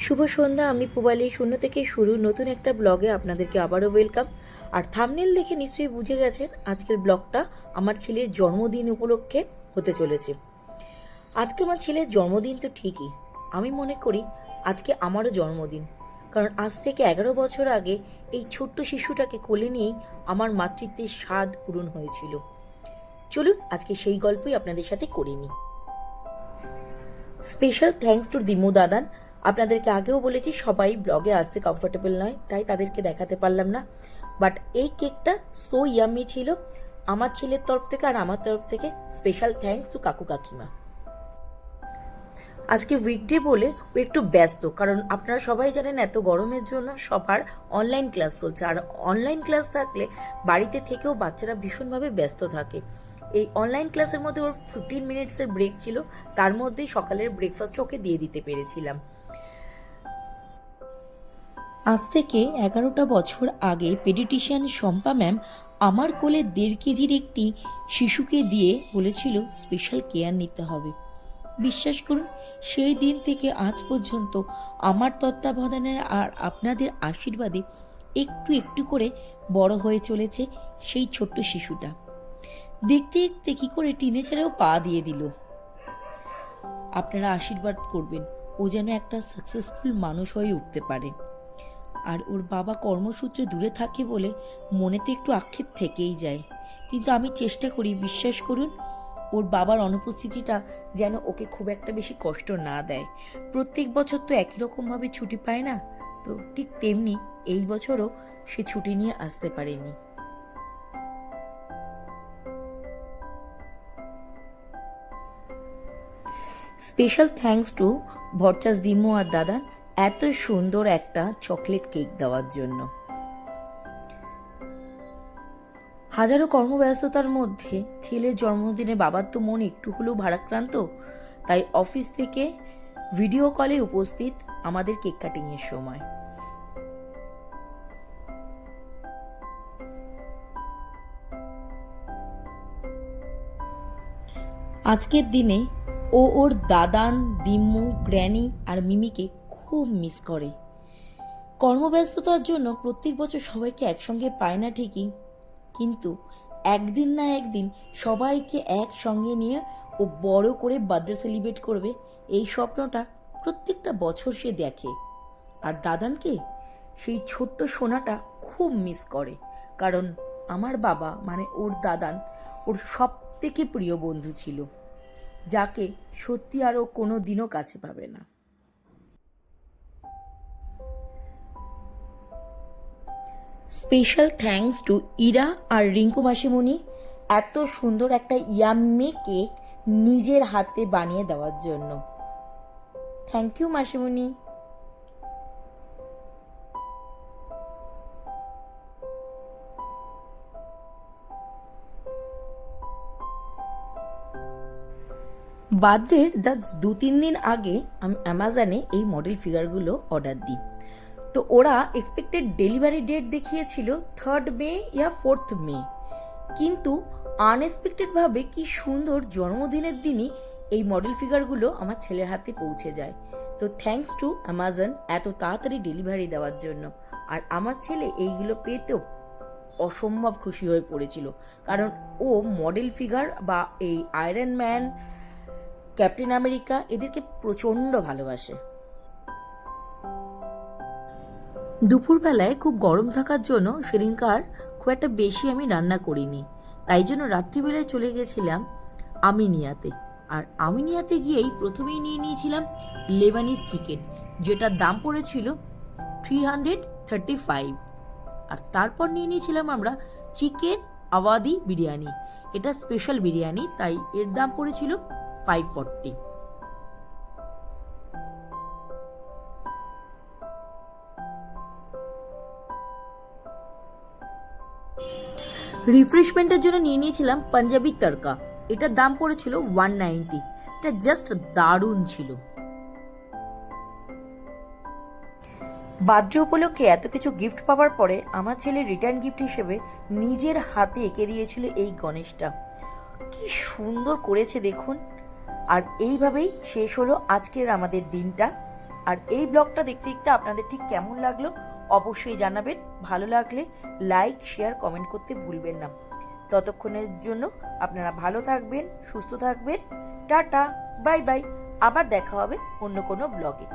শুভ সন্ধ্যা, আমি পুবালি। শূন্য থেকে শুরু নতুন একটা ব্লগে আপনাদেরকে আবারও ওয়েলকাম আর থামনেল দেখে নিশ্চয়ই বুঝে গেছেন আজকের ব্লগটা আমার ছেলের জন্মদিন উপলক্ষে হতে চলেছে। আজকে আমার ছেলের জন্মদিন তো ঠিকই। আমি মনে করি আজকে আমারও জন্মদিন। কারণ আজ থেকে এগারো বছর আগে এই ছোট্ট শিশুটাকে কোলে নিয়েই আমার মাতৃত্বের স্বাদ পূরণ হয়েছিল। চলুন আজকে সেই গল্পই আপনাদের সাথে করে নিই। স্পেশাল থ্যাঙ্কস টু দিমু দাদান। আপনাদেরকে আগেও বলেছি, সবাই ব্লগে আসতে কমফোর্টেবল নয়, তাই তাদেরকে দেখাতে পারলাম না। বাট এই কেকটা সো ইয়ামি ছিল। আমার ছেলের তরফ থেকে আর আমার তরফ থেকে স্পেশাল থ্যাঙ্কস টু কাকু কাকিমা। আজকে উইকডে বলে ও একটু ব্যস্ত, কারণ আপনারা সবাই জানেন এত গরমের জন্য সবার অনলাইন ক্লাস চলছে। আর অনলাইন ক্লাস থাকলে বাড়িতে থেকেও বাচ্চারা ভীষণভাবে ব্যস্ত থাকে। এই অনলাইন ক্লাসের মধ্যে ওর ফিফটিন মিনিটসের ব্রেক ছিল, তার মধ্যেই সকালের ব্রেকফাস্ট ওকে দিয়ে দিতে পেরেছিলাম। আজ থেকে এগারোটা বছর আগে পেডিটিশিয়ান শম্পা ম্যাম আমার কোলে দেড় কেজির একটি শিশুকে দিয়ে বলেছিল স্পেশাল কেয়ার নিতে হবে। বিশ্বাস করুন, সেই দিন থেকে আজ পর্যন্ত আমার তত্ত্বাবধানের আর আপনাদের আশীর্বাদে একটু একটু করে বড় হয়ে চলেছে সেই ছোট্ট শিশুটা। দেখতে দেখতে কি করে টিনেজারেও পা দিয়ে দিল। আপনারা আশীর্বাদ করবেন, ও যেন একটা সাকসেসফুল মানুষ হয়ে উঠতে পারে। আর ওর বাবা কর্মসূত্রে দূরে থাকে বলে মনেতে একটু আক্ষেপ থেকেই যায়। কিন্তু আমি চেষ্টা করি, বিশ্বাস করুন, ওর বাবার অনুপস্থিতিটা যেন ওকে খুব একটা বেশি কষ্ট না দেয়। প্রত্যেক বছর তো একই রকমভাবে ছুটি পায় না? তো ঠিক তেমনি এই বছরও সে ছুটি নিয়ে আসতে পারেনি। স্পেশাল থ্যাংকস টু ভট্টাস দিমু আর দাদান এত সুন্দর একটা চকলেট কেক দেওয়ার জন্য। হাজারো কর্মব্যস্ততার মধ্যে ছেলের জন্মদিনে বাবার তো মন একটু হলেও ভারাক্রান্ত, তাই অফিস থেকে ভিডিও কলে উপস্থিত আমাদের কেক কাটিং এর সময়। আজকের দিনে ও ওর দাদান, দিম্মু, গ্র্যানি আর মিমিকে খুব মিস করে। কর্মব্যস্ততার জন্য প্রত্যেক বছর সবাইকে একসঙ্গে পায় না ঠিকই। কিন্তু একদিন না একদিন সবাইকে একসঙ্গে নিয়ে ও বড় করে বার্থডে সেলিব্রেট করবে, এই স্বপ্নটা প্রত্যেকটা বছর সে দেখে। আর দাদানকে সেই ছোট্ট সোনাটা খুব মিস করে, কারণ আমার বাবা মানে ওর দাদান, ওর সব থেকে প্রিয় বন্ধু ছিল, যাকে সত্যি আরও কোনো দিনও কাছে পাবে না। স্পেশাল থ্যাঙ্কস টু ইরা আর রিঙ্কু মাসিমণি এত সুন্দর একটা ইয়াম্মি কেক নিজের হাতে বানিয়ে দেওয়ার জন্য। থ্যাংক ইউ মাসিমণি। বার্থডের দা দু তিন দিন আগে আমি অ্যামাজনে এই মডেল ফিগারগুলো অর্ডার দিই। তো ওরা এক্সপেক্টেড ডেলিভারি ডেট দেখিয়েছিল থার্ড মে ইয়া ফোর্থ মে কিন্তু আনএক্সপেক্টেডভাবে কি সুন্দর জন্মদিনের দিনই এই মডেল ফিগারগুলো আমার ছেলের হাতে পৌঁছে যায়। তো থ্যাঙ্কস টু অ্যামাজন এত তাড়াতাড়ি ডেলিভারি দেওয়ার জন্য। আর আমার ছেলে এইগুলো পেতেও অসম্ভব খুশি হয়ে পড়েছিল। কারণ ও মডেল ফিগার বা এই আয়রন ম্যান ক্যাপ্টেন আমেরিকা এদেরকে প্রচণ্ড ভালোবাসে। দুপুরবেলায় খুব গরম থাকার জন্য সেদিনকার খুব একটা বেশি আমি রান্না করিনি। তাই জন্য রাত্রিবেলায় চলে গেছিলাম আমিনিয়াতে। আর আমিনিয়াতে গিয়েই প্রথমেই নিয়ে নিয়েছিলাম লেবানিজ চিকেন যেটার দাম পড়েছিল থ্রি হান্ড্রেড থার্টি ফাইভ আর তারপর নিয়ে নিয়েছিলাম আমরা চিকেন আওয়াদি বিরিয়ানি। এটা স্পেশাল বিরিয়ানি, তাই এর দাম পড়েছিল ফাইভ ফর্টি রিফ্রেশমেন্টের জন্য নিয়ে নিয়েছিলাম পাঞ্জাবি তড়কা এটার দাম পড়েছিল ওয়ান নাইনটি এটা জাস্ট দারুণ ছিল। বার্থডে উপলক্ষে এত কিছু গিফট পাওয়ার পরে আমার ছেলে রিটার্ন গিফট হিসেবে নিজের হাতে এঁকে দিয়েছিল এই গণেশটা। কি সুন্দর করেছে দেখুন। আর এইভাবেই শেষ হলো আজকের আমাদের দিনটা। আর এই ব্লগটা দেখতে দেখতে আপনাদের ঠিক কেমন লাগল অবশ্যই জানাবেন। ভালো লাগলে লাইক শেয়ার কমেন্ট করতে ভুলবেন না। ততক্ষণের জন্য আপনারা ভালো থাকবেন, সুস্থ থাকবেন। টাটা বাই বাই আবার দেখা হবে অন্য কোনো ব্লগে